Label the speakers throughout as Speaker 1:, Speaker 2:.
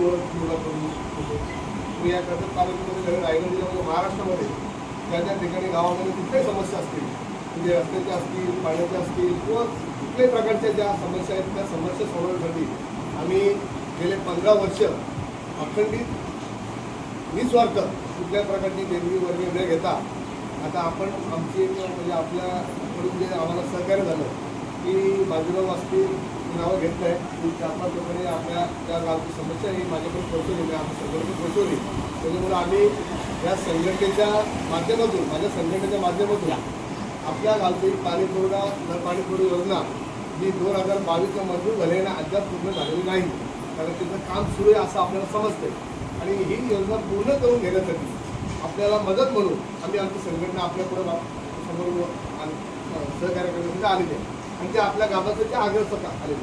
Speaker 1: ओळख या कर्जत तालुक्यामध्ये रायगड जिल्ह्यामध्ये महाराष्ट्रामध्ये त्या त्या ठिकाणी गावामध्ये कुठल्याही समस्या असतील म्हणजे रस्त्याच्या असतील पाण्याच्या असतील किंवा कुठल्याही प्रकारच्या ज्या समस्या आहेत त्या समस्या सोडवण्यासाठी आम्ही गेले पंधरा वर्ष अखंडित निस्वार्थ कुठल्या प्रकारची देणगी वर्गी न घेता आता आपण आमची म्हणजे आपल्याकडून जे आम्हाला सहकार्य झालं की बाजूराव असतील नावं घेतलं आहे की चार पाच लोकांनी आपल्या त्या गावची समस्या ही माझ्याकडे पोहोचवली मी आमच्या संघटना पोहोचवली. त्याच्यामुळे आम्ही या संघटनेच्या माध्यमातून माझ्या संघटनेच्या माध्यमातून आपल्या गावची पाणी पुरवठा नळ पाणी पुरवठा योजना ही दोन हजार बावीसच्या मंजूर झाली अद्याप पूर्ण झालेली नाही. कारण तिचं काम सुरू आहे असं आपल्याला समजतंय. आणि ही योजना पूर्ण करून घेण्यासाठी आपल्याला मदत म्हणून आम्ही आमची संघटना आपल्यापुढे समोर सहकार्य करण्यासाठी आलेली आहे. आणि ते आपल्या गावाचं ते आग्रह स्वतः आहे.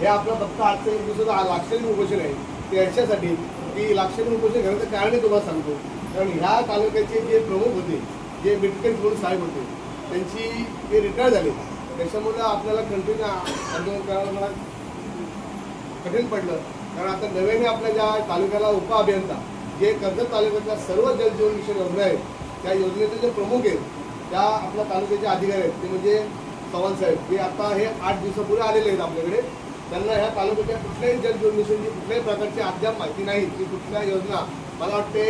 Speaker 1: हे आपलं फक्त आजचं एक दिवसाचं लाक्षणिक उपोषण आहे. ते याच्यासाठी की लाक्षणिक उपोषण घेण्याचं कारण तुम्हाला सांगतो. कारण ह्या तालुक्याचे जे प्रमुख होते जे मिटकेट म्हणून साहेब होते त्यांची ते रिटायर झाले. त्याच्यामुळं आपल्याला कंटिन्यू आंदोलन करायला मला कठीण पडलं. कारण आता नव्याने आपल्या ज्या तालुक्याला उपअभियंता जे कर्जत तालुक्यातल्या सर्व जलजीवन मिशन योजना आहेत त्या योजनेचे जे प्रमुख आहेत त्या आपल्या तालुक्याचे अधिकारी आहेत. ते म्हणजे चव्हाण साहेब जे आता हे आठ दिवसापूर्वी आलेले आहेत आपल्याकडे. त्यांना ह्या तालुक्याच्या कुठल्याही जलजीवन मिशनची कुठल्याही प्रकारची अद्याप माहिती नाही. की कुठल्या योजना मला वाटते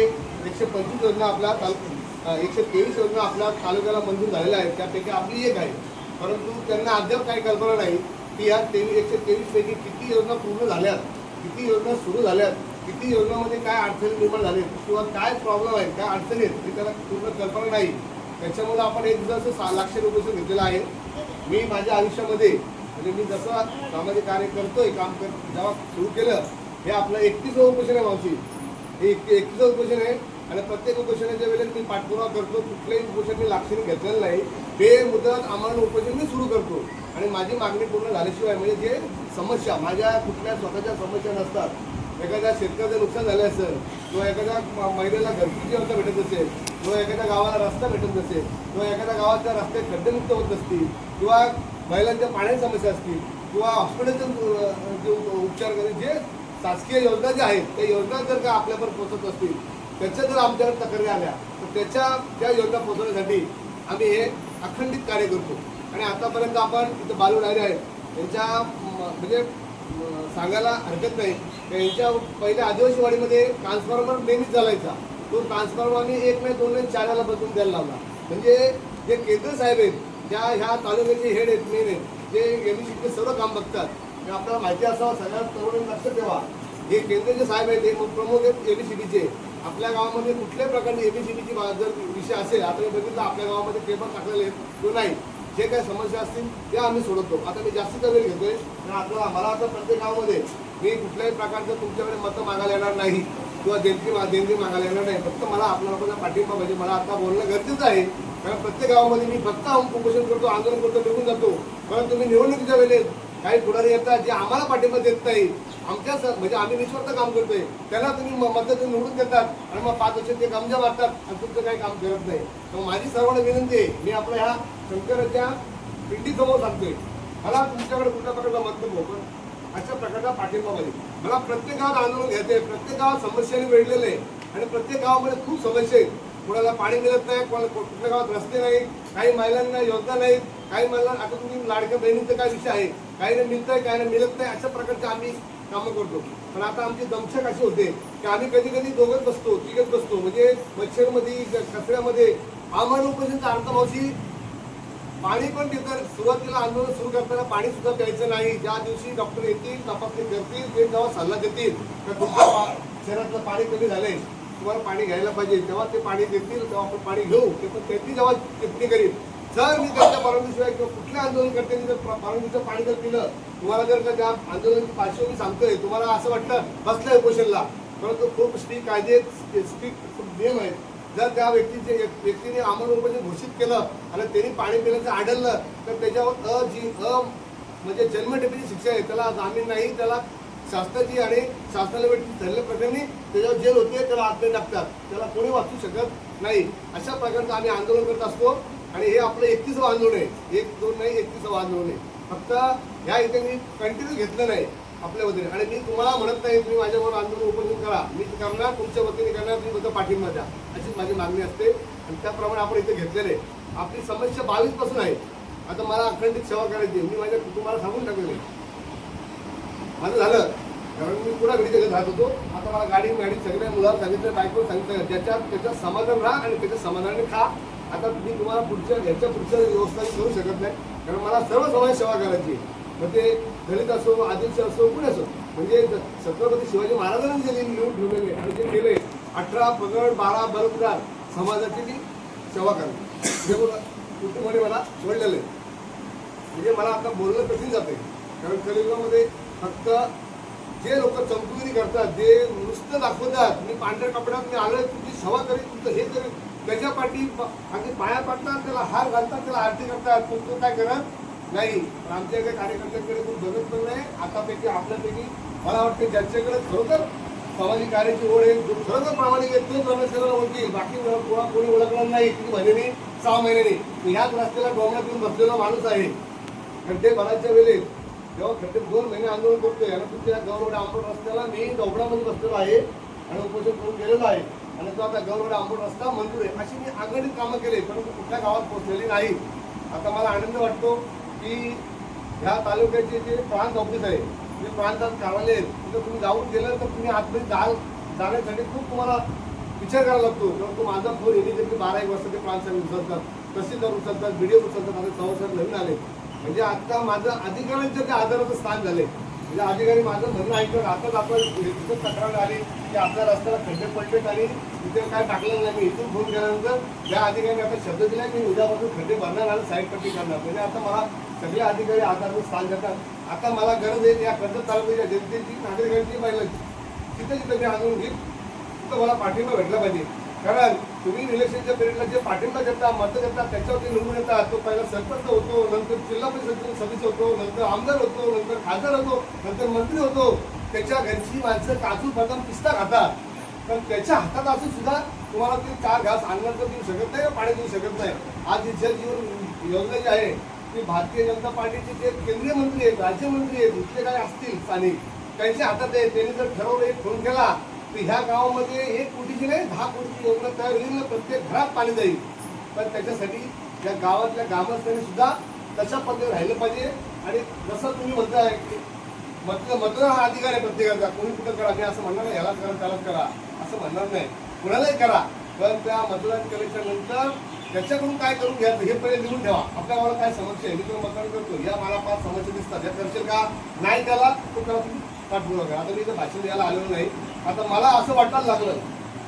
Speaker 1: एकशे पंचवीस योजना आपल्या तालु एकशे तेवीस योजना आपल्या तालुक्याला मंजूर झालेल्या आहेत. त्यापैकी आपली एक आहे. परंतु त्यांना अद्याप काही कल्पना नाही की या तेवीस एकशे तेवीसपैकी किती योजना पूर्ण झाल्यात किती योजना सुरू झाल्यात किती योजनामध्ये काय अडचणी निर्माण झालेत किंवा काय प्रॉब्लेम आहेत काय अडचणी आहेत हे त्याला पूर्ण कल्पना नाही. त्याच्यामुळे आपण एक जसं सा लाक्ष रुपये घेतलेलं आहे. मी माझ्या आयुष्यामध्ये म्हणजे मी जसं सामाजिक कार्य करतोय काम कर जेव्हा सुरू केलं हे आपलं एकतीस उपोषण आहे मावशी. हे एक एकतीस उपोषण आहे आणि प्रत्येक उपोषणाच्या वेळेस मी पाठपुरावा करतो कुठलंही उपोषण मी लाक्षणी घेतलेलं नाही. ते मुद्रात आम्हाला उपोषण मी सुरू करतो. आणि माझी मागणी पूर्ण झाल्याशिवाय म्हणजे जे समस्या माझ्या कुठल्या स्वतःच्या समस्या नसतात एखाद्या शेतकऱ्याचं नुकसान झालं असेल किंवा एखाद्या महिलेला घरगुती व्यवस्था भेटत असेल किंवा एखाद्या गावाला रस्ता भेटत नसेल किंवा एखाद्या गावाच्या रस्ते खड्डेमुक्त होत असतील किंवा महिलांच्या पाण्याची समस्या असतील किंवा हॉस्पिटलचे जे उपचार करणे जे शासकीय योजना ज्या आहेत त्या योजना जर का आपल्यापर्यंत पोचत असतील त्याच्या जर आमच्याकडे तक्रारी आल्या तर त्याच्या त्या योजना पोचवण्यासाठी आम्ही हे अखंडित कार्य करतो. आणि आतापर्यंत आपण इथं बालू राहिले आहेत त्यांच्या म्हणजे सांगायला हरकत नाही. त्यांच्या पहिल्या आदिवासीवाडीमध्ये ट्रान्सफॉर्मर नेहमीच चालायचा तो ट्रान्सफॉर्मरने एक नाही दोन नाही चाराला बदलून द्यायला लावला. म्हणजे जे केंद्र साहेब आहेत ज्या ह्या तालुक्याचे हेड आहेत मेन आहेत जे एम सर्व काम बघतात आपल्याला माहिती असावं सगळ्यात तरुण लक्ष ठेवा. हे केंद्राचे साहेब आहेत हे प्रमुख आहेत डीचे आपल्या गावामध्ये कुठल्याही प्रकारची एबीसीबीची जर विषय असेल आता बघितलं आपल्या गावामध्ये पेपर टाकलेले आहेत तो नाही. जे काही समस्या असतील त्या आम्ही सोडवतो. आता मी जास्तीचा वेळ घेतोय. पण आपल्याला मला आता प्रत्येक गावामध्ये मी कुठल्याही प्रकारचं तुमच्याकडे मतं मागायला येणार नाही किंवा देणगी देणगी मागायला येणार नाही. फक्त मला आपल्या लोकांचा पाठिंबा म्हणजे मला आता बोलणं गरजेचं आहे. कारण प्रत्येक गावामध्ये मी फक्त उपोषण करतो आंदोलन करतो निघून जातो. परंतु मी निवडणुकीच्या वेळेस काही पुढारी येतात जे आम्हाला पाठिंबा देत नाही आमच्या सर म्हणजे आम्ही निस्वार्थ काम करतोय. त्याला तुम्ही म- मदत निवडून देतात आणि मग पाच वर्ष ते गमजा मारतात आणि तुमचं काही काम करत नाही. तर माझी सर्वांना विनंती आहे मी आपल्या ह्या शंकराच्या पिंडीसमोर सांगतोय. मला तुमच्याकडे कुठल्या प्रकारचा मत नको अशा प्रकारचा पाठिंबा पाहिजे मला प्रत्येक गावात आंदोलन घ्यायचंय प्रत्येक गावात समस्याने वेढलेलं आहे. आणि प्रत्येक गावामध्ये खूप समस्या आहेत. कोणाला पाणी मिळत नाही कोणाला कुठल्या गावात रस्ते नाही काही महिलांना योजना नाहीत काही महिलांना आता तुम्ही लाडक्या बहिणींचा काय विषय आहे? काही नाही मिळतंय काही नाही मिळत नाही अशा प्रकारचे आम्ही कामं करतो. पण आता आमची दमछक अशी होते की आम्ही कधी कधी दोघंच बसतो तिघच बसतो. म्हणजे मच्छरमध्ये कचऱ्यामध्ये आम्हाला उपोषणचा अर्थमावशी पाणी पण देतात सुरुवातीला आंदोलन सुरू करताना पाणी सुद्धा प्यायचं नाही. ज्या दिवशी डॉक्टर येतील तपासणी करतील ते जेव्हा सल्ला देतील तर तुमच्या शहरातलं पाणी कमी झालंय. तुम्हाला पाणी घ्यायला पाहिजे. तेव्हा ते पाणी देतील तेव्हा आपण पाणी घेऊ. ते पण त्यांनी जेव्हा टिप्पणी करील जर मी त्यांच्या परवानगीशिवाय किंवा कुठल्या आंदोलन करते जर परवानगीचं पाणी जर पिलं तुम्हाला जर का त्या आंदोलनाची पार्श्वभूमी सांगतोय तुम्हाला असं वाटतं बसलंय उपोषणला. परंतु खूप स्ट्रिक कायदे स्ट्रिक नियम आहेत. जर त्या व्यक्तीचे व्यक्तीने आम्हाला घोषित केलं आणि त्यांनी पाणी पिण्याचं आढळलं तर त्याच्यावर अ जी अ म्हणजे जन्मठेपीची शिक्षा आहे त्याला जामीन नाही त्याला शासनाची आणि शासनाला भेटून धरल्या प्रकरणी त्याच्यावर जेल होते त्याला आत्मे टाकतात. त्याला कोणी वाचू शकत नाही. अशा प्रकारचं आम्ही आंदोलन करत असतो. आणि हे आपलं एकतीस आंदोलन आहे. एक दोन नाही एकतीस आंदोलन आहे फक्त ह्या इथे मी कंटिन्यू घेतलं नाही आपल्या वतीने. आणि मी तुम्हाला म्हणत नाही तुम्ही माझ्यावर आंदोलन उपस्थित करा. मी करणार तुमच्या वतीने करणार तुम्ही फक्त पाठिंबा द्या. अशीच माझी मागणी असते. आणि त्याप्रमाणे आपण इथे घेतलेले आपली समस्या बावीसपासून आहे. आता मला अखंडित सेवा करायची आहे. मी माझ्या कुटुंबाला सांगून टाकलेलं आहे. माझं झालं. कारण मी पुन्हा घरी जगत राहत होतो. आता मला गाडी गाडी सगळ्या मुलाला सांगितलं बायको सांगितलं. ज्याच्यात त्याच्यात समाधान राहा आणि त्याच्या समाधानाने खा. आता मी तुम्हाला पुढच्या ह्याच्या पुढच्या व्यवस्था करू शकत नाही. कारण मला सर्व समाज सेवा करायची आहे. मग ते दलित असो आदिवासी असो कुणी असो. म्हणजे छत्रपती शिवाजी महाराजांनी जे लिहून ठेवलेले आणि जे केले अठरा पगड बारा बलुतदार समाजाची मी सेवा करणे हे मला कुटुंबाने मला सोडलेलं आहे. म्हणजे मला आता बोलणं कठीण जाते कारण कलियुगामध्ये फक्त जे लोक चमकुगिरी करतात जे नुसतं दाखवतात मी पांढऱ्या कपड्यात मी आलोय तुमची सेवा करीन तुमचं हे करीन त्याच्या पाठी प- अगदी पाया पडतात त्याला हार घालतात त्याला आरती करतात. तो तो काय करत नाही. पण आमच्या काही कार्यकर्त्यांकडे कोण बघत पण नाही आतापैकी आपल्यापैकी मला वाटतं ज्यांच्याकडे खरोखर सामाजिक कार्याची ओढ आहे जो खरोखर प्रामाणिक आहे तोच रमेशला ओळखी बाकी कोणा कोणी ओळखणार नाही. किती महिन्याने? सहा महिन्याने. ह्याच रस्त्याला डोंगरात येऊन बसलेला माणूस आहे. खड्डे भरायच्या वेळेस जेव्हा खड्डे दोन महिने आंदोलन करतोय आणि तुमच्या गौरवड आंबोड रस्त्याला मी डोंगरामध्ये बसलेलो आहे आणि उपोषण करून गेलेलो आहे. आणि तो आता गौरव आंबोड रस्ता मंजूर आहे. अशी मी आघाडीत कामं केले परंतु कुठल्या गावात पोहोचलेली नाही. आता मला आनंद वाटतो की ह्या तालुक्याचे जे प्रांत ऑफिस आहे जे प्रांतात कार्यालय आहेत तिथं तुम्ही जाऊन गेलं तर तुम्ही आतमध्ये जा जाण्यासाठी खूप तुम्हाला विचार करावा लागतो. परंतु माझा फोन इमिजिएटली बारा एक वाजता ते प्रांत साहेब उचलतात तहसीलदार उचलतात व्हिडिओ उचलतात आता संवसार नवीन आले. म्हणजे आता माझं अधिकाऱ्यांच्या त्या आधाराचं स्थान झाले म्हणजे अधिकारी माझं म्हणणं ऐकलं आताच आपण तिथं तक्रार आली की आपल्या रस्त्याला खड्डे पडलेत आणि तिथे काय टाकलं नाही. मी इथून फोन केल्यानंतर या अधिकाऱ्यांनी आता शब्द दिला की मी उद्यापासून खड्डे भरणार आणि साईड पट्टी करणार. म्हणजे आता मला सगळे अधिकारी आधाराचं स्थान देतात. आता मला गरज आहे या कर्जत तालुक्याच्या जनतेची नागरिकांची पाहिलं तिथे जिथे मी आणून घेईन. तिथं मला पाठिंबा भेटला पाहिजे. कारण तुम्ही इलेक्शनच्या पिरियडला जे पाठिंबा देता मत देता त्याच्यावरती निवडून येतात तो पहिला सरपंच होतो नंतर जिल्हा परिषद सदस्य होतो नंतर आमदार होतो नंतर खासदार होतो नंतर मंत्री होतो. त्याच्या घरची माणसं काजू बदाम पिस्ता खातात पण त्याच्या हातात असून सुद्धा तुम्हाला ते चार घास आणणार देऊ शकत नाही पाणी देऊ शकत नाही. आज जी जल जीवन योजना जी आहे ती भारतीय जनता पार्टीचे जे केंद्रीय मंत्री आहेत राज्यमंत्री आहेत इथले काय असतील स्थानिक त्यांच्या हातात आहे. त्यांनी जर ठरवलं एक फोन केला तर ह्या गावामध्ये एक कोटीची नाही दहा कोटीची योजना तयार होईल प्रत्येक घरात पाणी जाईल. पण त्याच्यासाठी या गावातल्या ग्रामस्थांनी सुद्धा तशा पद्धतीने राहिलं पाहिजे. आणि जसं तुम्ही म्हणताय की मत मतदान हा अधिकार आहे प्रत्येकाचा. कोणी कुठं करा मी असं म्हणणार नाही. याला करा त्यालाच करा. असं म्हणणार नाही. कुणालाही करा. पण त्या मतदान केल्याच्यानंतर त्याच्याकडून काय करून घ्यायचं हे पहिले लिहून ठेवा. आपल्या मला काय समस्या आहे? मी तुला मतदान करतो या मला पाच समस्या दिसतात. या करशील का नाही त्याला तो करा तुम्ही पाठपुरावा करा. आता मी इथं भाषण द्यायला आलेलो नाही. आता मला असं वाटायला लागलं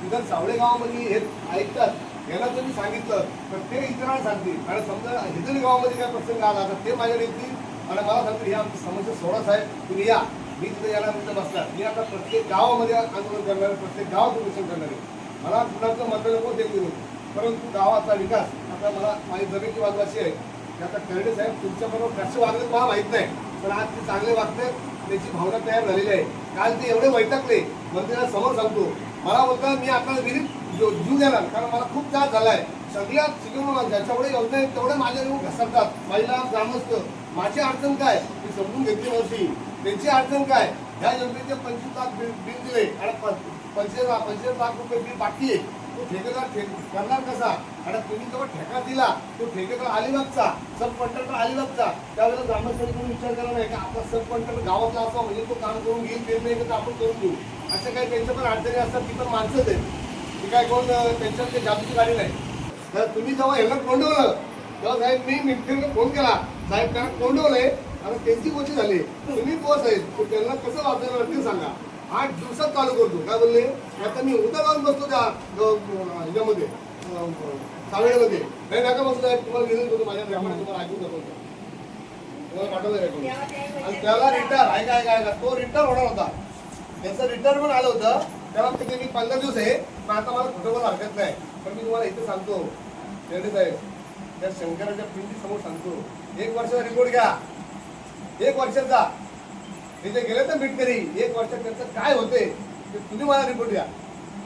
Speaker 1: की जर सावळे गावामध्ये हे ऐकतात याला जर मी सांगितलं तर ते इतरांना सांगतील. आणि समजा हिजरी गावामध्ये काय प्रसंग आला तर ते माझ्याकडे येतील. आणि मला सांगतील ही आमची समस्या सोडा साहेब तुम्ही या. मी तिथे याला तिथं बसला मी आता प्रत्येक गावामध्ये आंदोलन करणार आहे, प्रत्येक गावात उपोषण करणार आहे. मला कुणाचं मत नको देऊ देऊ परंतु गावाचा विकास आता मला माझी जमेची बाजू अशी आहे की आता कर्डे साहेब तुमच्याबरोबर कसे वागले मला माहीत नाही. पण आज ते चांगले वागतात त्याची भावना तयार झालेली आहे. काल ते एवढे वैतागले. मंदिरा समोर सांगतो मला बोलता मी आता विहिरीत जीव जीव कारण मला खूप त्रास झाला आहे सगळ्या शिकवून ज्याच्यामुळे योजना आहेत तेवढे माझ्या येऊन घसरतात. महिला ग्रामस्थ. माझी अडचण काय? मी समजून घेतली नव्हती त्यांची अडचण काय? ह्या योजनेचे पंचवीस लाख बिल दिले. आणि पंचवीस लाख पंचवीस लाख रुपये बिल बाकी आहे. ठेकेदार करणार कसा? आणि तुम्ही जेव्हा ठेका दिला तो ठेकेदार अलिबागचा सब कॉन्ट्रॅक्टर अलिबागचा त्यावेळेला ग्रामस्थांनी कोणी विचार केला नाही का आपला सब कॉन्ट्रॅक्टर गावातला असा म्हणजे तो काम करून घेईल ते नाही तर आपण करून देऊ अशा काही त्यांच्या पण अडचणी असतात ती पण माणसंच आहेत. ती काय कोण त्यांच्या त्यांच्याकडे जादूची गाडी नाही. तर तुम्ही जेव्हा ह्याला कोंडवलं तेव्हा साहेब मी मिनिस्टरला फोन केला. साहेब कारण कोंडवलंय आणि त्यांची गोष्टी झाली. तुम्ही पोच आहेत. त्यांना कसं वाचायला ते सांगा. आठ दिवसात चालू करतो. काय बोलले? आता मी उद्या जाऊन बसतो त्या अं, ह्याच्यामध्ये सावेळेमध्ये नाही नका बसतो साहेब तुम्हाला घेऊन होतो माझ्या ग्रामाने तुम्हाला ऐकून दाखवतो. तुम्हाला पाठवलं रेकॉर्ड आणि त्याला रिटायर ऐका ऐका ऐका तो रिटायर होणार होता. त्याचं रिटायर पण आलं होतं. त्याला ते मी पंधरा दिवस आहे. पण आता मला खोटं बोला हरकत नाही. पण मी तुम्हाला इथे सांगतो. रेड्डी साहेब त्या शंकराच्या पिंडी समोर सांगतो. एक वर्षाचा रिपोर्ट घ्या. एक वर्षाचा. तिथे गेले तर मिटकरी एक वर्षात त्यांचं काय होते ते तुम्ही मला रिपोर्ट द्या.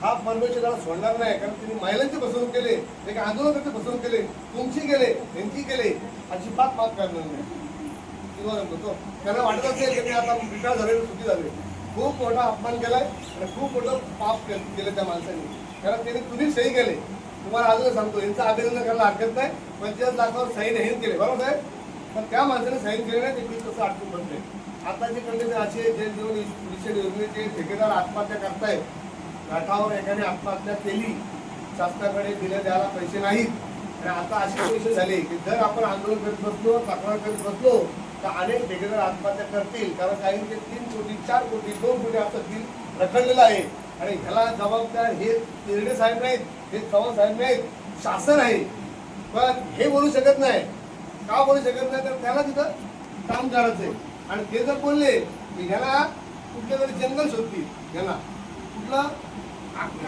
Speaker 1: हा परमेश्वराला सोडणार नाही कारण तिने महिलांची फसवणूक केले एक आंदोलकांची फसवणूक केले तुमची गेले त्यांची गेले अजिबात माफ करणार नाही. तुम्हाला त्यांना वाटत असेल की आता रिटायर झाले सुखी झाले खूप मोठा अपमान केलाय आणि खूप मोठं पाप केलं त्या माणसाने. कारण त्यांनी तुम्ही सही केले. तुम्हाला अजून सांगतो यांचं अभिनंदन करायला हरकत नाही पंचवीस लाखावर सही नाही केले. बरोबर आहे? पण त्या माणसाने साईन केले नाही ते बिल कसं अडकून बसले. आताची कंडिशन असे आहे जे जीवन मिशन योजनेचे ठेकेदार आत्महत्या करतायत घाटावर एकाने आत्महत्या केली शासनाकडे दिले द्यायला पैसे नाहीत आणि आता अशी पैसे झाले की जर आपण आंदोलन करत बसलो तक्रार करत बसलो तर अनेक ठेकेदार आत्महत्या करतील. कारण काही ते तीन कोटी चार कोटी दोन कोटी असं बिल रखडलेलं आहे. आणि ह्याला जबाबदार हे तिरडे साहेब नाहीत हे चव्हाण साहेब नाहीत शासन आहे. पण हे बोलू शकत नाही. का बोलू शकत नाही? तर त्याला तिथं काम करायचंय. आणि ते जर बोलले की ह्याला कुठल्या तरी जंगल शोधतील ह्याला. कुठलं?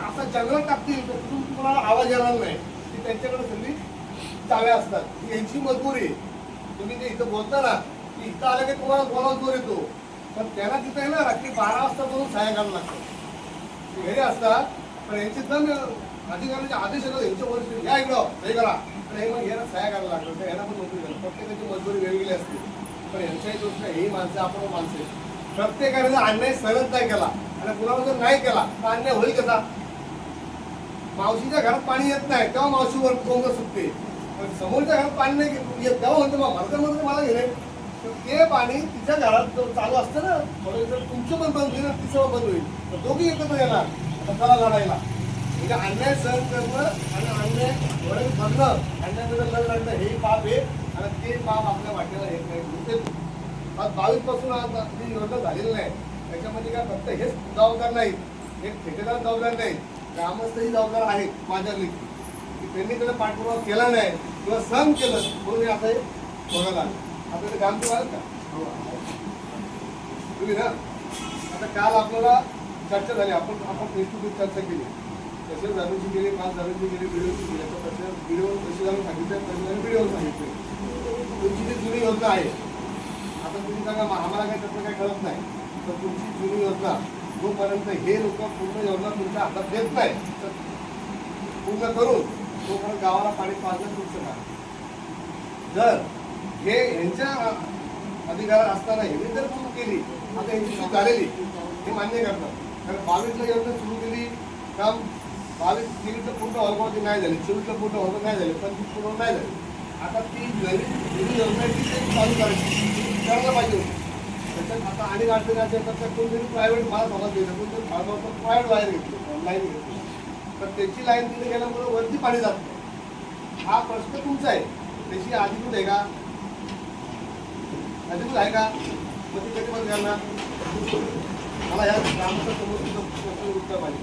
Speaker 1: असा जंगल टाकतील तर तिथून तुम्हाला आवाज येणार नाही. ती त्यांच्याकडे सगळी चाव्या असतात. यांची मजबुरी आहे. तुम्ही जे इथं बोलता ना की इथं आलं की तुम्हाला बोलावं जोर येतो. पण त्याला तिथं आहे ना रात्री बारा वाजता बोलून सायंकाळ करायला लागतं. ते घरी असतात पण यांचे दम अधिकाऱ्यांचे आदेश येतो यांच्या वरिष्ठ या इकडं हे करा. आणि हे मग यांना सहाय्य करायला लागतं तर यांना पण नोकरी द्यायला प्रत्येकाची मजबुरी वेगवेगळी असते. पण दोष नाही ही माणसं आपण माणसं प्रत्येकाने जर अन्याय सहन नाही केला आणि कुणाला जर नाही केला तर अन्याय होईल कसा? मावशीच्या घरात पाणी येत नाही तेव्हा मावशीवर कोंग सुटते. पण समोरच्या घरात पाणी नाही येत तेव्हा म्हणते मला म्हणतो मला घेणे ते पाणी तिच्या घरात चालू असतं ना थोडं जर तुमचं पण बंद होईल तिचं बंद होईल. तर दोघी एकत्र येणार. आता त्याला लढायला. म्हणजे अन्याय सहन करणं आणि अन्याय वडील भरणं अन्याय लढ लागणं हे पाप आहे. आणि ते बाब आपल्या वाटेला येत नाही. म्हणजे आज बावीसपासून आज जी योजना झालेली नाही. त्याच्यामध्ये काय फक्त हेच जबाबदार नाहीत. हे ठेकेदार जबाबदार नाही ग्रामस्थही जबाबदार आहेत माझ्या लेखी त्यांनी त्याला पाठपुरावा केला नाही किंवा सहन केलं म्हणून आता हे बघायला आलं. आता ते काम तुम्हाला का तुम्ही ना आता काल आपल्याला चर्चा झाली. आपण आपण फेस टू फेस चर्चा केली. तसेच जाणूची गेली पाच जाणूची गेली व्हिडिओची गेली. आता व्हिडिओ कशी जाणून सांगितले तसे झालं व्हिडिओ सांगितले. तुमची जी जुनी योजना आहे आता तुम्ही सांगा आम्हाला काही त्याचं काही कळत नाही तर तुमची जुनी योजना जोपर्यंत हे लोक पूर्ण योजना तुमच्या हातात देत नाही तर पूर्ण करून तोपर्यंत गावाला पाणी पाजलं तुमचं काम. जर हे यांच्या अधिकारात असताना ह्यांनी जर सुरू केली आता यांची सुरू झालेली हे मान्य करतात. कारण बावीसला योजना सुरू केली काम बावीस तेवीसला पूर्ण ऑलमाउट नाही झाली. चोवीसला पूर्ण ऑलमाउट नाही झाले. पंचवीस पूर्ण नाही झाली. आता ती नवीन जुनी योजना ती चालू करायची. करायला पाहिजे होती. त्याच्यात आता आणि अडचणी असेल तर त्या कोणतरी प्रायव्हेट मला भागात द्यायचं कोणतरी फार्मावर प्रायव्हेट बाहेर घेतली लाईन घेतली. तर त्याची लाईन तिथे गेल्यामुळे वरती पाणी जात हा प्रश्न तुमचा आहे. त्याची अधिकृत आहे का? अधिकृत आहे का? मग ती कधी बंद करणार मला या ग्रामचा समोर प्रश्न उत्तर पाहिजे.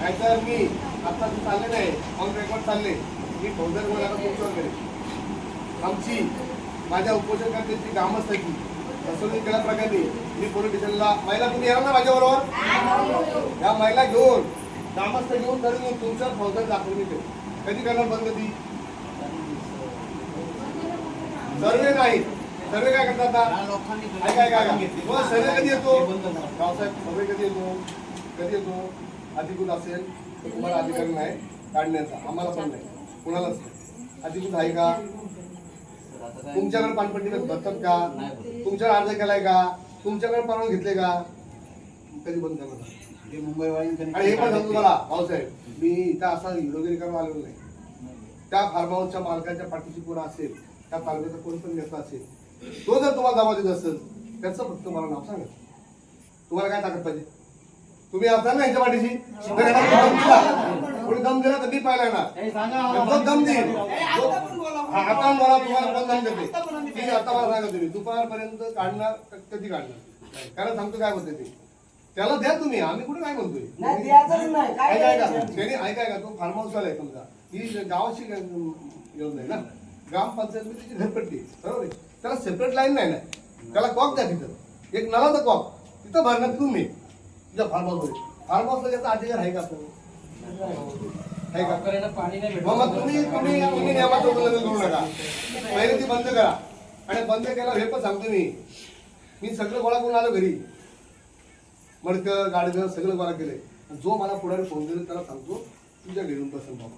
Speaker 1: नाहीतर मी आता चालले नाही ऑन रेकॉर्ड चालले. मी फौजदार मला पोहोचवर करेन आमची माझ्या उपोषणकर्त्यांची ग्रामस्थाची फसवणूक केल्या प्रकारे मी पोलीस स्टेशनला महिला तुम्ही येणार ना माझ्याबरोबर? या महिला घेऊन ग्रामस्थ घेऊन तरी मी तुमच्या फौजदार दाखवून मी कधी करणार बंद ती सर्वे नाही. सर्वे काय करतात काय काय काय मग हो, सर्वे कधी येतो? रावसाहेब सर्वे कधी येतो? कधी येतो? अधिकृत असेल तर तुम्हाला अधिकार नाही काढण्याचा. आम्हाला पण नाही. कुणालाच नाही. अधिकृत आहे का? तुमच्याकडे पाणपट्टी भरतात का? तुमच्याकडे अर्ज केलाय का? तुमच्याकडे परवानगी घेतले का? कधी बंद करणार
Speaker 2: ते मुंबईवाल्यांकडे
Speaker 1: आणि हे पण सांगतो तुम्हाला भाऊसाहेब मी इथं असा हिरोगिरी करून आलेलो नाही. त्या फार्म हाऊसच्या मालकाच्या पाठीशी कोण असेल त्या तालुक्याचा कोण पण नेता असेल तो जर तुम्हाला दबा देत असेल त्याचं फक्त मला नाव सांगा. तुम्हाला काय ताकद पाहिजे? तुम्ही असाल ना यांच्या पाठीशी? दिला. कोणी दम दिला तर मी पाहिला येणार.
Speaker 2: सांगा
Speaker 1: जो दम देईल आता मला तुम्हाला कोण दम देते. ठीक आहे आता मला सांगा तुम्ही दुपारपर्यंत काढणार क- कधी काढणार? कारण सांगतो काय म्हणते ते. त्याला द्या तुम्ही आम्ही कुठे काय म्हणतोय?
Speaker 3: नाही द्यायचंच नाही. काय
Speaker 1: ऐका ऐका.
Speaker 3: द्यायचं?
Speaker 1: त्याने ऐका ऐका. तो फार्म हाऊस आहे समजा ही गावाची योजना आहे ना? ग्रामपंचायत त्याची घरपट्टी. बरोबर आहे? त्याला सेपरेट लाईन नाही ना? त्याला कॉक द्या तिथं. एक नळाचा कॉक तिथं भरणार तुम्ही. तुझ्या फार्म हाऊस फार्म हाऊसला त्याचा अधिकार आहे का आपण का?
Speaker 2: नाही भेटत.
Speaker 1: मग मग तुम्ही तुम्ही तुम्ही नियमाचं उल्लंघन करू नका. पहिले ती बंद करा. आणि बंद केलं हे पण सांगतो मी. मी सगळं गोळा करून आलो घरी. मडकं गाडगं सगळं गोळा आणि जो मला पुढे फोन दिला त्याला सांगतो तुझ्या घरून पसंत बाबा.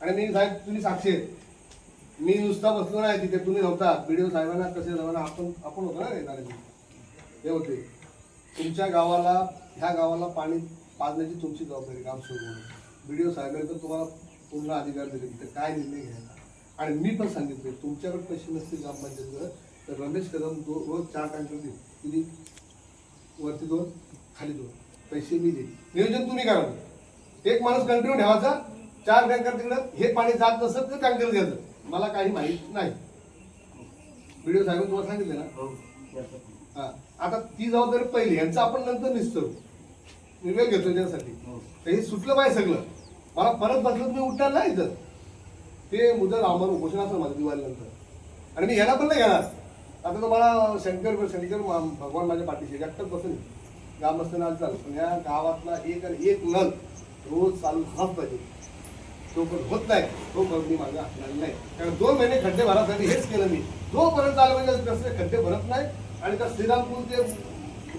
Speaker 1: आणि मी साहेब तुम्ही साक्षी मी नुसता बसलो नाही तिथे. तुम्ही नव्हता. व्हिडिओ साहेबांना कसे जमाना आपण आपण होतो ना? हे होते. तुमच्या गावाला ह्या गावाला पाणी पाजण्याची तुमची जबाबदारी काम सुरू होईल व्हिडिओ साहेबांनी तर तुम्हाला पूर्ण अधिकार दिले. तिथे काय निर्णय घ्यायचा? आणि मी पण सांगितले तुमच्याकडे पैसे नसतील ग्रामपंचायतीकडे तर रमेश कदम दो रोज चार टँकर देईल किती? वरती दोन खाली दोन. पैसे मी देईन. नियोजन तुम्ही करा. एक माणूस कंटिन्यू ठेवायचा. चार टँकर तिकडं. हे पाणी जात नसत तर टँकर घ्यायचं. मला काही माहीत नाही. व्हिडिओ साहेब तुम्हाला सांगितले ना?
Speaker 2: हो.
Speaker 1: हा. आता ती जबाबदारी पहिली. यांचं आपण नंतर निसतो वेळ घेतो त्यासाठी.
Speaker 2: हो.
Speaker 1: तर हे सुटलं पाहिजे सगळं. मला परत बसलं मी उठायला नाही इथं. ते मुदत आम्हाला उपोषण असेल माझं दिवाळीनंतर. आणि मी ह्याला पण नाही घेणार. आता तर मला शंकर शंकर भगवान माझ्या पाठीशी एकटंच बसून गाव असताना आज चालू पण या गावातला एक आणि एक नल रोज चालू झालाच पाहिजे. तो पण होत नाही. तो पण मी माझा हातणार नाही. कारण दोन महिने खड्डे भरासाठी हेच केलं मी. जोपर्यंत आलं म्हणजे कसले खड्डे भरत नाही. आणि त्या श्रीरामपूर ते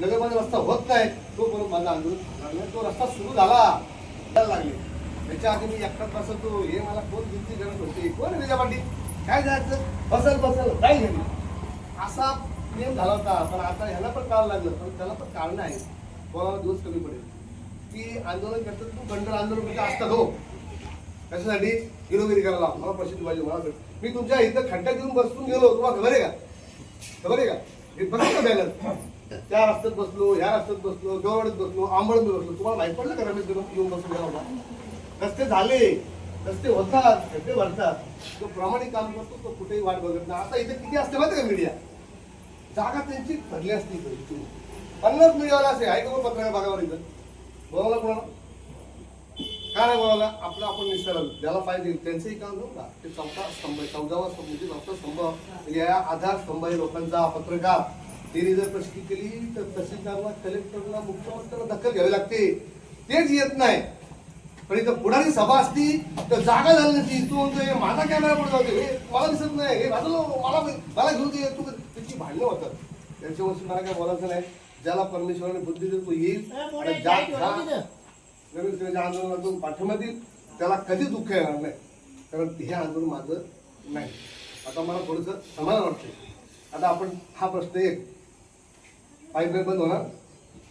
Speaker 1: नगरमध्ये रस्ता होत नाही तोपर्यंत माझा आंदोलन थांबणार नाही. तो रस्ता सुरू झाला. लागले. त्याच्या आधी मी एकटाच बसतो हे मला कोण दिसती गरज होती? कोण आहे त्याच्या पाठी काय जायचं? बसल बसल. काही नाही. असा नियम झाला होता. पण आता ह्याला पण काळ लागलं. पण त्याला पण कारण आहे कोणाला दिवस कमी पडेल. की आंदोलन करतात तू. गंडर आंदोलन म्हणजे असतात हो. त्याच्यासाठी गिरोगिरी करायला. मला पैसे पाहिजे मला मी तुमच्या इथं खड्ड्यात येऊन बसून गेलो. तुम्हाला खबर आहे का? खबर आहे का? हे फक्त बॅलन्स त्या रस्त्यात बसलो ह्या रस्त्यात बसलो देवाड्यात बसलो आंबळत बसलो. तुम्हाला माहीत पडलं का रमेश येऊन बसलो होता? रस्ते झाले रस्ते होतात खड्डे भरतात. जो प्रामाणिक काम करतो तो कुठेही वाट बघत नाही. आता इथे किती असते माहिती का मीडिया जागा त्यांची भरली असती इथं, पन्नास मीडियावाला असे आहे का पत्रकार भागावर इथं? बोलावला कोणाला काय नाही बोलावला आपलं आपण निसरल ज्याला पाहिजे त्यांचंही काम घेऊ का? ते चौथा स्तंभ चौदावा स्तंभ म्हणजे चौथा स्तंभ. म्हणजे या आधार स्तंभ लोकांचा पत्रकार. त्यांनी जर प्रश्न केली तर तहसीलदारला कलेक्टरला मुख्यमंत्र्यांना दखल घ्यावी लागते. तेच येत नाही. पण इथं पुढारी सभा असती तर जागा झाली नसती तू. माझा कॅमेरा पुढे जाऊ हे मला दिसत नाही. हे माझं मला मला घेऊ दे. तू त्याची भांडणं होतात. त्यांच्यावर मला काय बोलायचं नाही. ज्याला परमेश्वराने बुद्धी देतो येईल. सेनेच्या आंदोलनातून पाठिंबा देईल त्याला कधी दुःख येणार नाही. कारण हे आंदोलन माझं नाही. आता मला थोडंसं समाधान वाटतंय. आता आपण हा प्रश्न एक पाईपलाईन बंद होणार?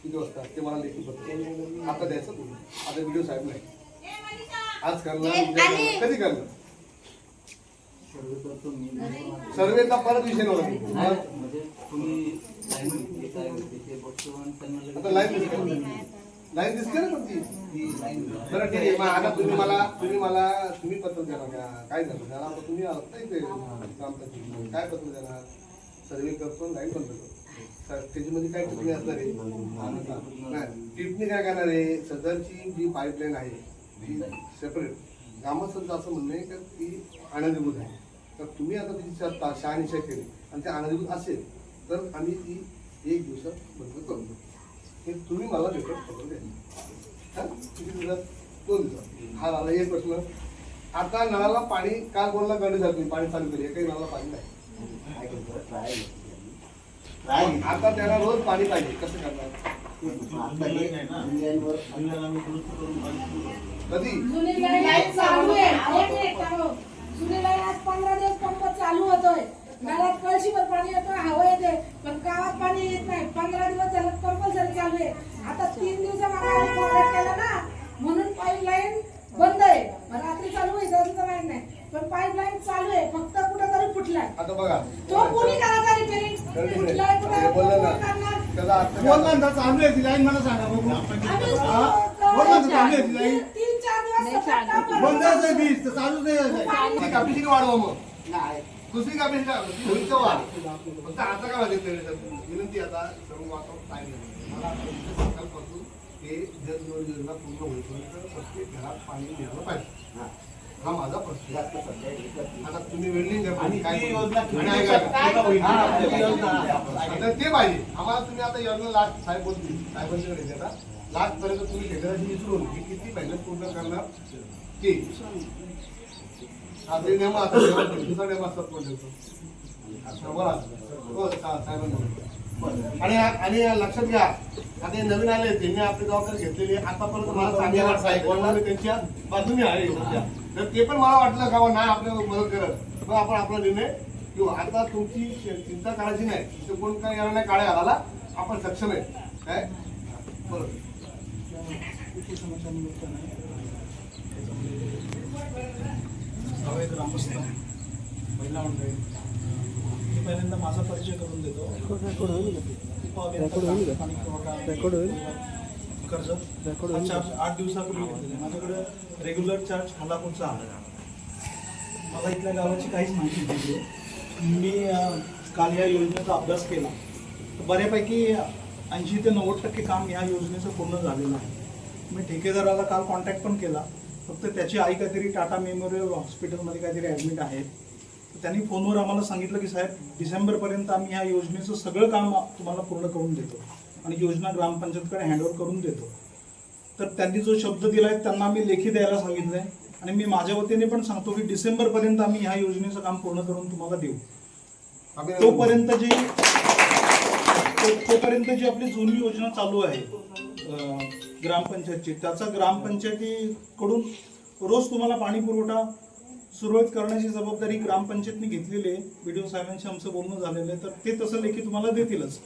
Speaker 1: किती वाजता? ते मला लेखी पत्र. आता द्यायचं तुम्ही आता व्हिडिओ साहेब नाही. आज करणार कधी करणार.
Speaker 2: सर्व करतो मी.
Speaker 1: सर्वेचा परत विषय नव्हता.
Speaker 2: म्हणजे
Speaker 1: आता लाईन दिसते लाईन दिसते ना पण ती
Speaker 2: ती line घ्या.
Speaker 1: बरं ठीक आहे. मग आता तुम्ही मला तुम्ही मला तुम्ही पत्र देणार का काय झालं? त्याला आता तुम्ही इथे. ग्रामपंचायतीमध्ये. काय पत्र देणार? सर्वे करतो लाईन बंद करतो. त्याच्यामध्ये काय टिप्पणी असणार आहे? नाही टिप्पणी काय करणार आहे? सदरची जी पाईपलाईन आहे ती सेपरेट ग्रामस्थांचं असं म्हणणं आहे की ती अनधिकृत आहे? तर तुम्ही आता तिची शहा- शहानिशा केली आणि ते अनधिकृत असेल तर आम्ही ती एक दिवसात बंद करून देऊ. हे तुम्ही मला भेटत खबर द्या. किती दिवसात? दोन दिवसात. हा झाला एक प्रश्न. आता नळाला पाणी का बोलला गणेश तुम्ही पाणी चालू केली. काही नळाला पाणी नाही. मग आता त्याला रोज पाणी पाहिजे. कसं करणार?
Speaker 2: हे
Speaker 1: कधी?
Speaker 3: जुनी लाईन चालू आहे. एक मिनिट थांबव. जुनी लाईन आज पंधरा दिवस पंप चालू होतोय. नळात कळशीवर पाणी येतं हवा येते पण गावात पाणी येत नाही. पंधरा दिवस झालं कंपल्सरी चालू आहे. आता तीन केला ना म्हणून पाईप लाईन बंद आहे. रात्री चालू आहे त्याचं माहीत नाही. पण पाईप लाईन चालू आहे. फक्त कुठं तरी फुटलाय.
Speaker 1: आता बघा.
Speaker 3: तो कोणी करायचा रिपेरिंग फुटलाय कुठं?
Speaker 1: बोललं
Speaker 3: कोण
Speaker 1: ना.
Speaker 3: करणार?
Speaker 1: त्याचा अर्थ काय?
Speaker 4: बोल ना चालू आहे ती लाईन मला सांगा बघू.
Speaker 3: आम्ही
Speaker 4: हा? बोल ना चालू आहे ती लाईन
Speaker 3: तीन तीन चार दिवस सतत काम करत
Speaker 4: बंद
Speaker 3: होतो.
Speaker 4: आहे वीज तर चालूच नाही आहे.
Speaker 1: दुसरी कापीशी वाढवा मग.
Speaker 2: नाही.
Speaker 1: दुसरी कापीशी का होईल तर वाढ. फक्त आता काय माहिती विनंती आता सर्व टाईम मला आता इथे सकाळपासून ते जलजीवन योजना पूर्ण होईपर्यंत प्रत्येक घरात पाणी मिळालं पाहिजे.
Speaker 2: हा.
Speaker 1: माझा प्रश्न आहे. आता तुम्ही वेल्डिंग.
Speaker 4: आणि
Speaker 1: काय
Speaker 4: ती
Speaker 1: बोलू?
Speaker 4: योजना
Speaker 1: आणि
Speaker 4: किती
Speaker 1: ऐका.
Speaker 4: दिवसात पूर्ण होईल?
Speaker 2: हा,
Speaker 4: ती योजना.
Speaker 1: आता ते पाहिजे आम्हाला तुम्ही आता योजना लास्ट साहेब बोलतील साहेबांच्याकडे आता लास्ट पर्यंत तुम्ही ठेकेदाराची विचारून ही किती मेहनत पूर्ण करणार ते हा ते नेम आता दुसरा नेम असतात कोण देतो आता बोला हो सा- साहेबांना बोला. आणि आणि लक्षात घ्या आता हे नवीन आले त्यांनी आपली जबाबदारी घेतलेली आतापर्यंत मला म्हणून मी त्यांच्या बाजूने आहे सध्या. तर ते पण मला वाटलं का नाही आपल्याला मदत करत. मग आपण आपला निर्णय घेऊ. आता तुमची चिंता करायची नाही. ते कोण काय येणार नाही काळ्या घालायला आपण सक्षम आहे. काय? बरोबर.
Speaker 5: ग्रामस्थ महिला मंडळी. पहिल्यांदा माझा परिचय करून देतो. उपअभियंता पाणी पुरवठा कर्जत हा चार्ज आठ दिवसापूर्वी घेतलेला. माझ्याकडे रेग्युलर चार्ज हलापूरचा आला मला इथल्या गावाची काहीच माहिती नाही मी काल या योजनेचा अभ्यास केला. बऱ्यापैकी ऐंशी ते नव्वद टक्के काम या योजनेचं पूर्ण झालेलं आहे. मी ठेकेदाराला काल कॉन्टॅक्ट पण केला. फक्त त्याची आई काहीतरी टाटा मेमोरियल हॉस्पिटलमध्ये काहीतरी ॲडमिट आहे. त्यांनी फोनवर आम्हाला सांगितलं की साहेब डिसेंबरपर्यंत आम्ही ह्या योजनेचं सगळं काम तुम्हाला पूर्ण करून देतो आणि योजना ग्रामपंचायतकडे हँडओव्हर करून देतो तर त्यांनी जो शब्द दिलाय त्यांना मी लेखी द्यायला सांगितलंय आणि मी माझ्या वतीने पण सांगतो की डिसेंबरपर्यंत आम्ही ह्या योजनेचं काम पूर्ण करून तुम्हाला देऊ. तोपर्यंत जी तोपर्यंत जी आपली जुनी योजना चालू आहे ग्रामपंचायतची त्याचा ग्रामपंचायतीकडून रोज तुम्हाला पाणी पुरवठा सुरळीत करण्याची जबाबदारी ग्रामपंचायतने घेतलेली आहे. व्हिडिओ साहेबांशी आमचं बोलणं झालेलं आहे. तर ते तसं लेखी तुम्हाला देतीलच.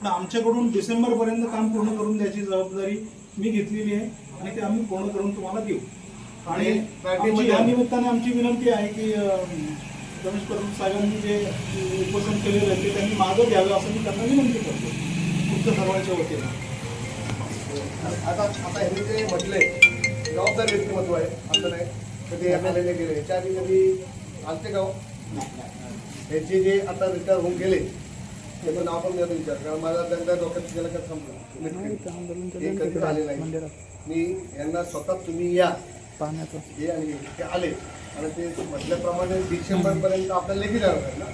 Speaker 5: पण आमच्याकडून डिसेंबरपर्यंत काम पूर्ण करून द्यायची जबाबदारी मी घेतलेली आहे आणि ते आम्ही पूर्ण करून तुम्हाला देऊ. आणि या निमित्ताने आमची विनंती आहे की रमेश परब साहेबांनी जे उपोषण केलेलं आहे ते त्यांनी मागं घ्यावं असं मी त्यांना विनंती करतो. तुमच्या सर्वांच्या वतीने.
Speaker 1: आता आता हे जे म्हटले जबाबदार व्यक्तिमत्व आहे असं नाही. तर ते आलेले गेले. याच्या आधी कधी आलते का हो? ह्याचे जे आता रिटायर होऊन गेले त्याचं नाव पण मी आता विचार कारण माझा त्यांच्या डोक्यात गेलं का संपलं हे कधी आले नाही. मी यांना स्वतः तुम्ही या. हे आणि ते आले. आणि ते म्हटल्याप्रमाणे डिसेंबर पर्यंत आपल्याला लेखी जाणार आहे ना.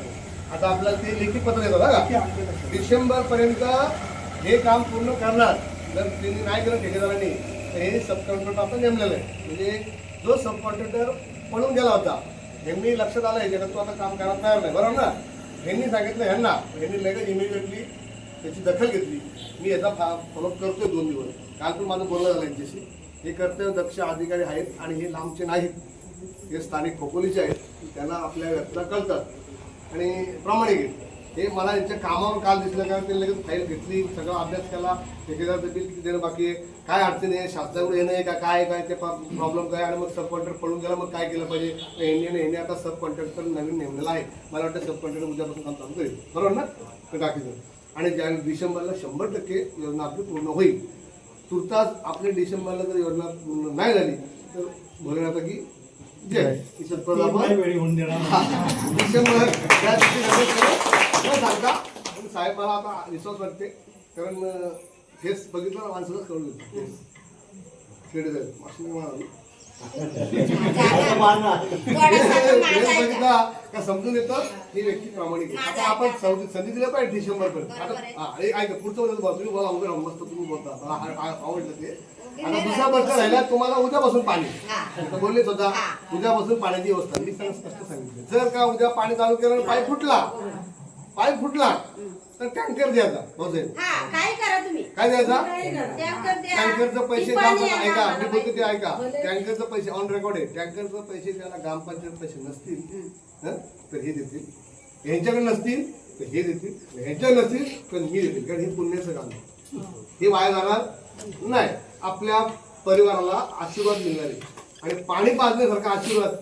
Speaker 1: आता आपल्याला ते लेखी पत्र येतं बघा. डिसेंबर पर्यंत हे काम पूर्ण करणार. जर त्यांनी नाही केलं ठेकेदारांनी तर हे सब कॉन्ट्रॅक्टर आपण नेमलेलं आहे. म्हणजे जो सब कॉन्ट्रॅक्टर पळून गेला होता. यांनी लक्षात आलं आहे तो आता काम करायला तयार नाही बरोबर ना? यांनी सांगितलं ह्यांना. यांनी लगेच इमिजिएटली त्याची दखल घेतली. मी याचा फॉलोअप करतोय दोन दिवस. काल पण माझं बोलणं झालं यांच्याशी. हे कर्तव्य दक्ष अधिकारी आहेत आणि हे लांबचे नाहीत. हे स्थानिक खोपोलीचे आहेत. त्यांना आपल्या व्यक्तीला कळतात आणि प्रामाणिक आहेत. हे मला यांच्या कामावर काल दिसलं कारण त्यांनी लगेच फाईल घेतली सगळा अभ्यास केला. ठेकेदारचं बिल किती देणं बाकी आहे? काय अडचणी आहे? शास्त्राकडे येणं आहे का? काय काय ते प्रॉब्लेम काय? आणि मग सब कॉन्ट्रॅक्ट पडून गेला मग काय केलं पाहिजे? यांनी यांनी आता सब कॉन्ट्रॅक्टर नवीन नेमलेला आहे. मला वाटतं सब कॉन्ट्रॅक्टर उद्यापासून काम चालू करेल. बरोबर ना? टाकीचं आणि ज्या डिसेंबरला शंभर टक्के योजना आपली पूर्ण होईल. तुर्तास आपली डिसेंबरला जर योजना पूर्ण नाही झाली तर भोलेनाथ की जय. डिसेंबर सांगता पण साहेब मला आता विश्वास वाटते कारण हेच बघितलं ना माणसालाच कळून येतं. खेडे जाईल म्हणालो. बघितला का? समजून येतं? ही व्यक्ती प्रामाणिक आहे. आता आपण संधी दिलं पाहिजे डिसेंबर पर्यंत. आता ऐका पुढचं बा तुम्ही बोला राहून मस्त तुम्ही बोलता. मला आवडलं ते. आता दुसरा प्रश्न राहिला तुम्हाला उद्यापासून पाणी. बोललेच होता उद्यापासून पाण्याची व्यवस्था. मी स्पष्ट सांगितलं. जर का उद्या पाणी चालू केलं पाईप फुटला पाईप फुटला तर टँकर द्यायचा.
Speaker 6: हा काय करा तुम्ही.
Speaker 1: काय द्यायचा? टँकरचं पैसे ग्रामपंचायत ऐका मी बोलतो ते. ऐका. टँकरचं पैसे ऑन रेकॉर्ड आहे. टँकरचं पैसे ज्याला ग्रामपंचायत पैसे नसतील तर हे देतील. ह्यांच्याकडे नसतील तर हे देतील. ह्यांच्याकडे नसतील तर मी देतील. कारण हे पुण्याचं काम आहे. हे वाया जाणार नाही. आपल्या परिवाराला आशीर्वाद मिळणार आहे. आणि पाणी पाजण्यासारखा आशीर्वाद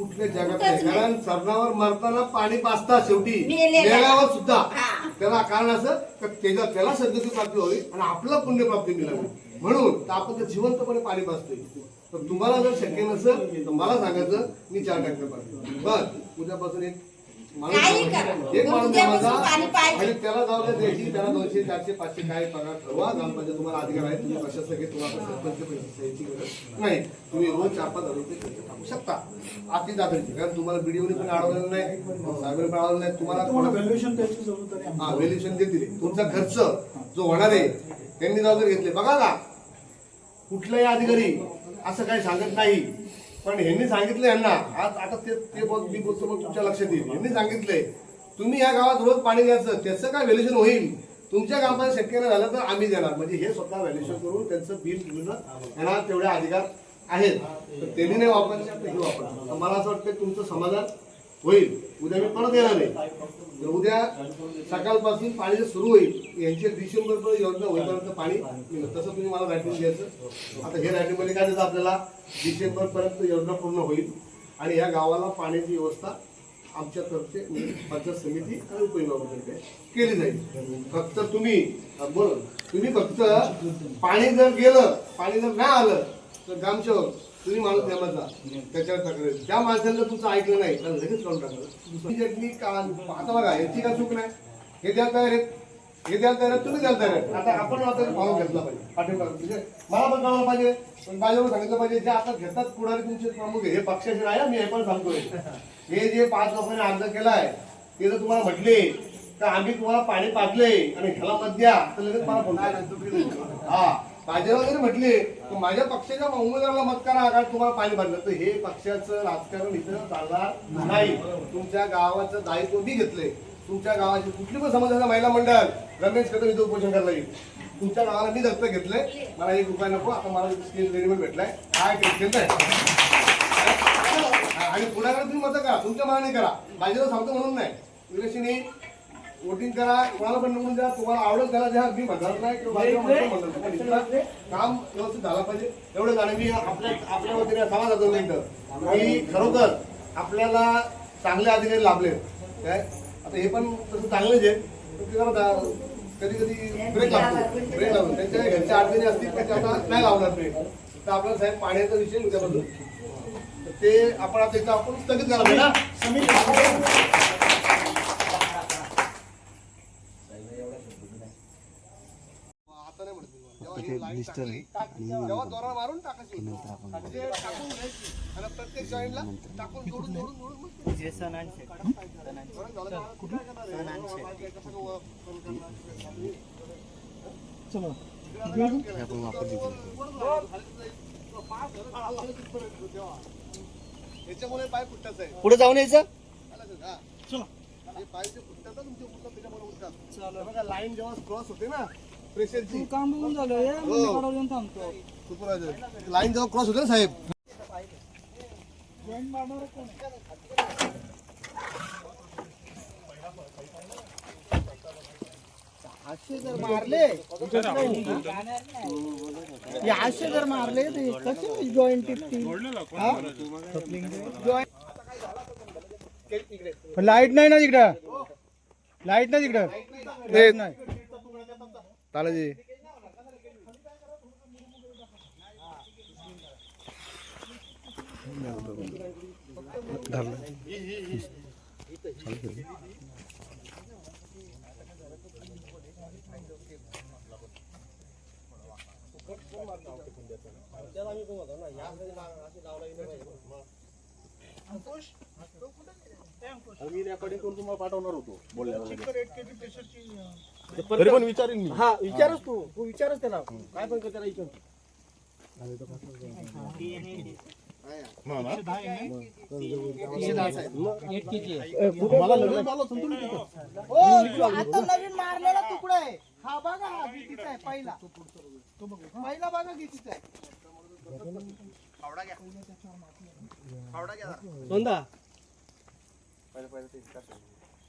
Speaker 1: कुठल्या जगात नाही. कारण सरणावर मरताना पाणी पाजतात शेवटी.
Speaker 6: मेलेलं.
Speaker 1: मेल्यावर सुद्धा.
Speaker 6: हा.
Speaker 1: त्याला कारण असं तर त्याच्या त्याला सद्गती प्राप्ती व्हावी आणि आपला पुण्यप्राप्ती मिळावी. म्हणून तर आपण ते जिवंतपणे पाणी पाजतोय तर तुम्हाला जर शक्य नसेल तर मला सांगायचं मी चार टँकर पाणी बर उद्यापासून एक. एक माणूस. आणि त्याला जाऊ द्या द्यायची त्याला दोनशे चारशे पाचशे काय पगार ठरवा. ग्रामपंचायत तुम्हाला अधिकार आहे तुम्ही प्रशासक आहे तुम्हाला सरपंच पैसे द्यायची गरज नाही. तुम्ही रोज चार पाच हजार रुपये खर्च टाकू शकता. आती दाखवायची कारण तुम्हाला व्हिडिओने पण अडवलेलं नाही. साहेबांनी पण अडवलं नाही. तुम्हाला
Speaker 5: तुम्हाला व्हॅल्युएशन द्यायची जबाबदारी आमची.
Speaker 1: हा व्हॅल्युएशन देतील. तुमचा खर्च जो होणार आहे त्यांनी जबाबदारी घेतले. बघा का कुठलाही अधिकारी असं काही सांगत नाही. पण ह्यांनी सांगितलं यांना आज आता ते ते बघ मी बोलतो मग तुमच्या लक्षात येईल. यांनी सांगितलंय तुम्ही या गावात रोज पाणी द्यायचं त्याचं काय व्हॅल्युएशन होईल? तुमच्या गावामध्ये नाही झालं तर आम्ही देणार. म्हणजे हे स्वतः व्हॅल्युएशन करून त्यांचं बिल घेऊन यांना तेवढे अधिकार आहेत. तर त्यांनी नाही वापरले तर हे वापरणार मला असं वाटतं तुमचं समाधान होईल. उद्या मी परत येणार नाही उद्या सकाळपासून पाणी सुरू होईल यांचे डिसेंबर पर्यंत योजना होईपर्यंत पाणी तसं तुम्ही मला रायटिंग द्यायचं आता हे रायटिंगमध्ये काय देतं आपल्याला डिसेंबर पर्यंत योजना पूर्ण होईल. आणि या गावाला पाण्याची व्यवस्था आमच्यातर्फे तर्फे म्हणजे पंचायत समिती आणि उपविभागातर्फे केली जाईल. फक्त तुम्ही बोल. तुम्ही फक्त पाणी जर गेलं पाणी जर नाही आलं तर ग्रामसेवक तुम्ही माणूस नेमाचा त्याच्यावर तक्रार त्या माणसानं तुमचं ऐकलं नाही तर लगेच करून टाकलं. दुसरी म्हणजे चटणी का आता बघा याची का चूक नाही. हे द्याल तयार आहेत. हे द्याल तयार आहेत, तुम्ही द्याल तयार आहेत. आता आपण आता भाव घेतला पाहिजे पाठिंबा म्हणजे मला पण कळलं पाहिजे पण माझ्यावर सांगितलं पाहिजे जे आता घेतात पुढारी तुमचे प्रमुख हे पक्षाचे नाही मी हे पण सांगतोय. हे जे पाच लोकांनी अर्ज केलाय ते जर तुम्हाला म्हटले तर आम्ही तुम्हाला पाणी पाजले आणि ह्याला मत द्या तर लगेच मला फोन हा. बाजीराव जरी म्हटले तर माझ्या पक्षाच्या उमेदवाराला मत करा कारण तुम्हाला पाणी भरलं तर हे पक्षाचं राजकारण इथं चालणार नाही. तुमच्या गावाचं दायित्व मी घेतलंय. तुमच्या गावाची कुठली पण समाजाचं महिला मंडळ रमेश कदम इथं उपोषण करायला येईल. तुमच्या गावाला मी दत्तक घेतलंय. मला एक रुपया नको आता मला स्किल रेडीमेड भेटलाय. काय केलं आणि पुढाकडे तुम्ही मत करा तुमच्या मनाने करा. बाजीराव सांगतो म्हणून नाही. इलेक्शनही वोटिंग करा कोणाला पण निवडून द्या तुम्हाला आवडेल त्याला द्या मी म्हणणार नाही किंवा काम व्यवस्थित झालं पाहिजे. एवढं झालं मी आपल्या आपल्या वतीने समाज नाही तर की खरोखर आपल्याला चांगले अधिकारी लाभले काय? आता हे पण तसं चांगलेच आहे. कधी कधी ब्रेक लागतो. ब्रेक लागतो. त्यांच्या घरच्या अडचणी असतील पण आता नाही लावणार ब्रेक तर आपला साहेब पाण्याचा विषय तर ते आपण आता आपण स्थगित करायला पाहिजे ना समिती आता नाही म्हणत मी तुम्हाला. जेव्हा ही line टाकली, जेव्हा दोरा मारून टाकायची म्हणजे टाकून घ्यायची आणि प्रत्येक जॉईंटला टाकून जोडून जोडून जोडून मग ते- बरं झालं तर मला कुठे काय करणार आहे? बाबा, बाकी कसं व- करून करणार?
Speaker 5: चला
Speaker 1: याच्यामुळे पाय फुटतात आहे
Speaker 2: पुढे जाऊन यायचं
Speaker 1: हा. हे पाय जे फुटतात ना तुमचे पूर्ण त्याच्यामुळे उठतात हे बघा लाईन जेव्हा क्रॉस होते ना
Speaker 5: काम बघून झालं हे.
Speaker 1: हो.
Speaker 5: थांबतो.
Speaker 1: सुपरवायझर लाईन जेव्हा क्रॉस होते ना साहेब?
Speaker 5: जॉईंट मारणार कोण आहे? असे जर मारले हे असे जर मारले तर कसे जॉईंट लाइट नाही ना तिकडं. लाइट नाही तिकडं. लाइट नाही.
Speaker 1: तालाजी
Speaker 6: मी रेकॉर्डिंग करून तुम्हाला पाठवणार होतो बोलल्यावर
Speaker 5: तरी
Speaker 6: पण विचारेन मी.
Speaker 5: हा विचारच तू. तू विचारच त्याला. काय पण कर त्याला विचार
Speaker 6: मला लगेच आलो होतो ना तिथं.
Speaker 5: हो आता नवीन मारलेला तुकडा आहे. हा बघा हा गिटीचा आहे पहिला. पहिला बघा गिटीचा आहे. दोनदा